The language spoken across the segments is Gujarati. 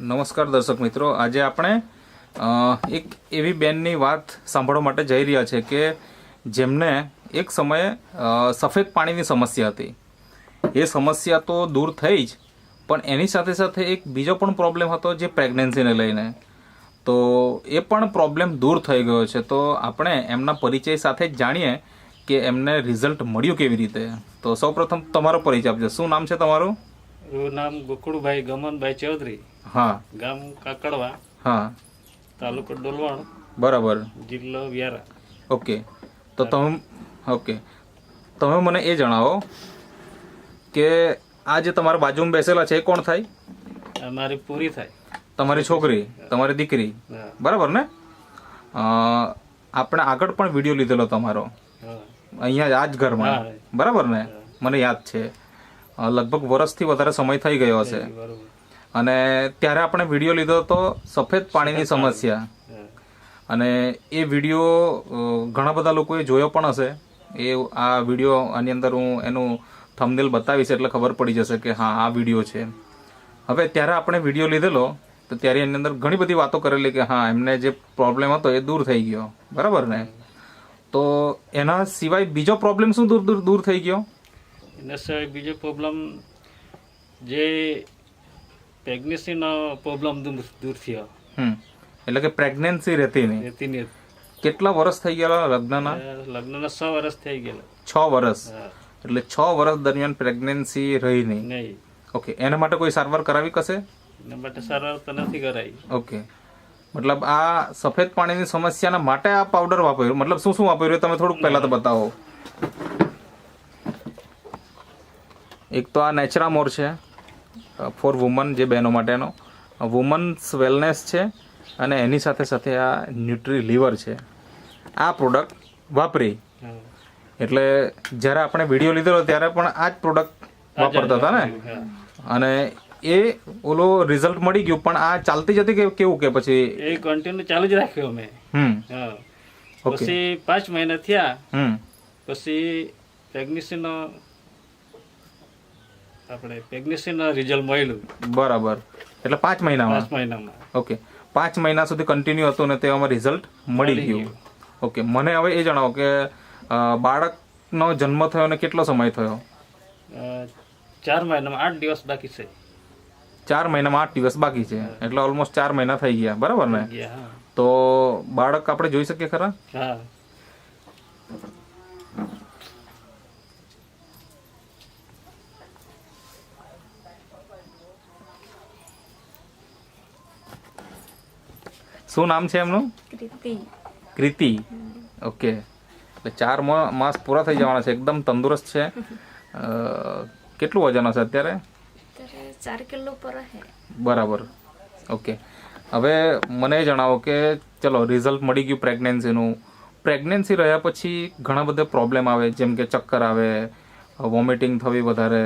નમસ્કાર દર્શક મિત્રો. આજે આપણે એક એવી બેનની વાત સાંભળવા માટે જઈ રહ્યા છે કે જેમને એક સમયે સફેદ પાણીની સમસ્યા હતી. એ સમસ્યા તો દૂર થઈ જ, પણ એની સાથે સાથે એક બીજો પણ પ્રોબ્લેમ હતો જે પ્રેગ્નન્સીને લઈને. તો એ પણ પ્રોબ્લેમ દૂર થઈ ગયો છે. તો આપણે એમના પરિચય સાથે જ જાણીએ કે એમને રિઝલ્ટ મળ્યું કેવી રીતે. તો સૌપ્રથમ તમારો પરિચય આપજો. શું નામ છે તમારું? નામ ગોકુળભાઈ ગમનભાઈ ચૌધરી. હા. ગામ કાકડવા હા. તાલુકો ડોલવાણ બરાબર. જિલ્લો વ્યારા. ઓકે. તો તમે ઓકે. તમે મને એ જણાવો કે આ જે તમારા બાજુમાં બેસેલા છે એ કોણ થાય? આ મારી પૂરી થાય. તમારી છોકરી તમારી દીકરી. બરાબર ને? આપણે આગળ પણ વીડિયો લીધેલો તમારો. અહીંયા આ જ ઘરમાં. બરાબર ને? મને યાદ છે. લગભગ વર્ષથી વધારે સમય થઈ ગયો હશે. બરોબર. અને ત્યારે આપણે વીડિયો લીધો હતો સફેદ પાણીની સમસ્યા. અને એ વીડિયો ઘણા બધા લોકોએ જોયો પણ હશે. એ આ વીડિયો આની અંદર હું એનું થંબનેલ બતાવીશ એટલે ખબર પડી જશે કે હા આ વીડિયો છે. હવે ત્યારે આપણે વીડિયો લીધેલો તો ત્યારે એની અંદર ઘણી બધી વાતો કરેલી કે હા એમને જે પ્રોબ્લેમ હતો એ દૂર થઈ ગયો. બરાબર ને? તો એના સિવાય બીજો પ્રોબ્લેમ શું દૂર દૂર દૂર થઈ ગયો? એના સિવાય બીજો પ્રોબ્લેમ જે પ્રેગ્નન્સીનો પ્રોબ્લેમ દૂર થયો. હમ. એટલે કે પ્રેગ્નન્સી રહેતી નહીં. રહેતી નહીં. કેટલા વર્ષ થઈ ગયા લગ્નના? લગ્નના છ વર્ષ થઈ ગયેલા. છ વર્ષ એટલે છ વર્ષ દરમિયાન પ્રેગ્નન્સી રહી નહીં. નહીં. ઓકે એના માટે કોઈ સારવાર કરાવી કશે? એના માટે સારવાર તો નથી કરાવી ઓકે મતલબ આ સફેદ પાણીની સમસ્યાના માટે આ પાવડર વાપર્યું. મતલબ શું શું વાપર્યું? તમે થોડુંક પહેલા તો બતાવો. એક તો આ નેચરામોર છે. ફોર વુમન જે બહેનો માટેનો. વુમન્સ વેલનેસ છે અને એની સાથે સાથે આ ન્યુટ્રી લીવર છે. આ પ્રોડક્ટ વાપરી. એટલે જ્યારે આપણે વીડિયો લીધેલો ત્યારે પણ આ જ પ્રોડક્ટ વાપરતા હતા ને? અને એ ઓલો રિઝલ્ટ મળી ગયું પણ આ ચાલતી જતી કે કેવું કે પછી? એ કન્ટિન્યુ ચાલુ જ રાખ્યો અમે. હમ. પછી પાંચ મહિના થયા. હમ. પછી પ્રેગ્નન્સીનો આપણે પ્રેગ્નન્સીના રિઝલ્ટ મળેલું બરાબર. એટલે પાંચ મહિનામાં? પાંચ મહિનામાં. ઓકે. પાંચ મહિના સુધી કન્ટિન્યુ હતું ને તેમાં રિઝલ્ટ મળી ગયું. ઓકે. મને હવે એ જણાવો કે બાળકનો જન્મ થયો ને કેટલો સમય થયો? ચાર મહિનામાં આઠ દિવસ બાકી છે. ચાર મહિનામાં આઠ દિવસ બાકી છે. એટલે ઓલમોસ્ટ ચાર મહિના થઈ ગયા. બરાબર ને? તો બાળક આપણે જોઈ શકીએ ખરા? હા. શું નામ છે એમનું? કૃતિ. કૃતિ. ઓકે. એટલે ચાર માસ પૂરા થઈ જવાના છે. એકદમ તંદુરસ્ત છે. કેટલું વજન હશે અત્યારે? અત્યારે ચાર કિલો પર બરાબર. ઓકે. હવે મને જણાવો કે ચલો રિઝલ્ટ મળી ગયું પ્રેગ્નન્સીનું પ્રેગ્નન્સી રહ્યા પછી ઘણા બધા પ્રોબ્લેમ આવે. જેમ કે ચક્કર આવે વોમિટિંગ થવી વધારે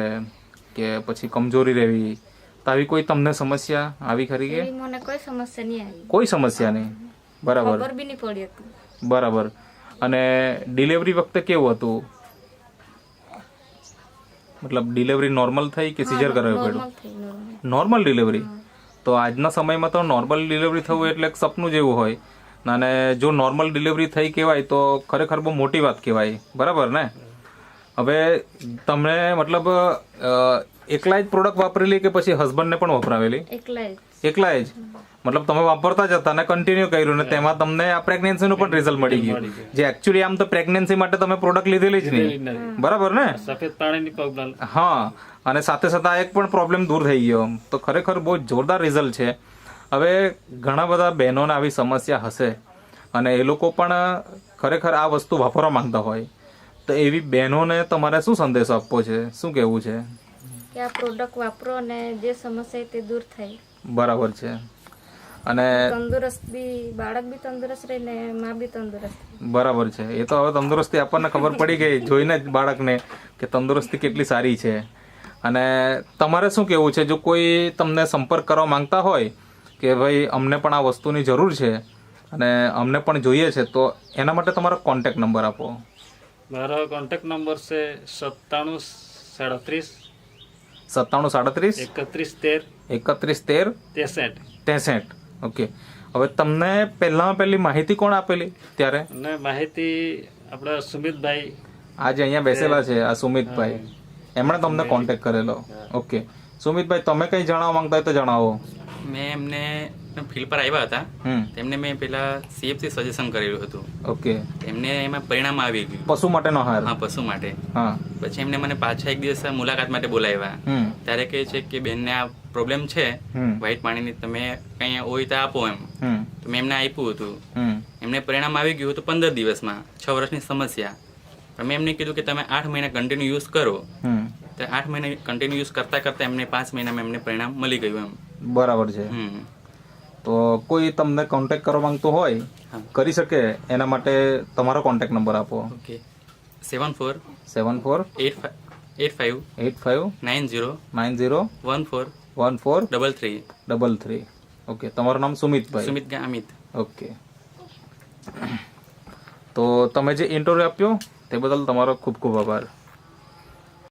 કે પછી કમજોરી રહેવી. તો આવી કોઈ તમને સમસ્યા આવી ખરી કે? મને કોઈ સમસ્યા નહીં આવી. કોઈ સમસ્યા નહીં? બરાબર. ખબર બી નહીં પડી હતી. બરાબર. અને ડિલિવરી વખતે કેવું હતું? મતલબ ડિલિવરી નોર્મલ થઈ કે સિઝર કરાવવું પડ્યું? નોર્મલ. ડિલિવરી? તો આજના સમયમાં તો નોર્મલ ડિલિવરી થવું એટલે એક સપનું જેવું હોય. અને જો નોર્મલ ડિલિવરી થઈ કહેવાય તો ખરેખર બહુ મોટી વાત કહેવાય. બરાબર ને? હવે તમને મતલબ એકલા જ પ્રોડક્ટ વાપરેલી કે પછી હસબન્ડને પણ વપરાવેલી? એકલા જ. એકલા જ? મતલબ તમે વાપરતા જ હતા ને કન્ટિન્યુ કર્યું ને તેમાં તમને આ પ્રેગ્નન્સીનું પણ રિઝલ્ટ મળી ગયું. જે એકચ્યુઅલી આમ તો પ્રેગ્નન્સી માટે તમે પ્રોડક્ટ લીધેલી જ નહીં. બરાબર ને? સફેદ પાણીની પ્રોબ્લેમ હા. અને સાથે સાથે આ એક પણ પ્રોબ્લેમ દૂર થઈ ગયો. તો ખરેખર બહુ જોરદાર રિઝલ્ટ છે. હવે ઘણા બધા બહેનોને આવી સમસ્યા હશે અને એ લોકો પણ ખરેખર આ વસ્તુ વાપરવા માંગતા હોય. તો એવી બહેનોને તમારે શું સંદેશો આપવો છે? શું કહેવું છે? કે આ પ્રોડક્ટ વાપરો અને જે સમસ્યા તે દૂર થાય. બરાબર છે. અને તંદુરસ્ત બી બાળક બી તંદુરસ્ત રહે ને માં બી તંદુરસ્ત બરાબર છે. એ તો હવે તંદુરસ્તી આપણને ખબર પડી ગઈ જોઈને જ બાળકને કે તંદુરસ્તી કેટલી સારી છે. અને તમારે શું કહેવું છે? જો કોઈ તમને સંપર્ક કરવા માંગતા હોય કે ભાઈ અમને પણ આ વસ્તુની જરૂર છે અને અમને પણ જોઈએ છે તો એના માટે તમારો કોન્ટેક નંબર આપો. મારો કોન્ટેક નંબર છે સત્તાણું સાડત્રીસ સત્તાણું સાડત્રીસ? એકત્રીસ તેર. એકત્રીસ તેર? ત્રેસઠ ત્રેસઠ ઓકે. હવે તમને પહેલામાં પહેલી માહિતી કોણ આપેલી? ત્યારે? ને માહિતી આપણા સુમિતભાઈ. આજે અહીંયા બેસેલા છે આ સુમિતભાઈ. એમણે તમને કોન્ટેક્ટ કરેલો. ઓકે. સુમિતભાઈ તમે કંઈ જણાવવા માંગતા હોય તો જણાવો. મેં એમને ફિલ્ડ પર આવ્યા હતા. તેમને મેં પેલા સીએફસી સજેશન કરેલું હતું. ઓકે. એમને એમાં પરિણામ આવી ગયું. પશુ માટેનો હાર. હા પશુ માટે. હા. પછી એમને મને પાછા એક દિવસ મુલાકાત માટે બોલાવ્યા. ત્યારે કહે છે કે બેનને આ પ્રોબ્લેમ છે. વ્હાઈટ પાણીની તમે કઈ હોય તો આપો એમ. તો મેં એમને આપ્યું હતું. એમને પરિણામ આવી ગયું હતું પંદર દિવસમાં છ વર્ષની સમસ્યા. મેં એમને કીધું કે તમે આઠ મહિના કન્ટિન્યુ યુઝ કરો. તો આઠ મહિના કન્ટિન્યુ યુઝ કરતા કરતા એમને પાંચ મહિનામાં એમને પરિણામ મળી ગયું એમ. બરાબર છે. તો કોઈ તમને કોન્ટેક કરવા માંગતો હોય કરી શકે. એના માટે તમારો કોન્ટેક નંબર આપો. Okay. Seven four seven four eight eight five eight five nine zero nine zero one four one four double three. Double three. Okay. તમારું નામ સુમિતભાઈ. સુમિત અમિત. ઓકે. તો તમે જે ઇન્ટરવ્યુ આપ્યો તે બદલ તમારો ખૂબ ખૂબ આભાર.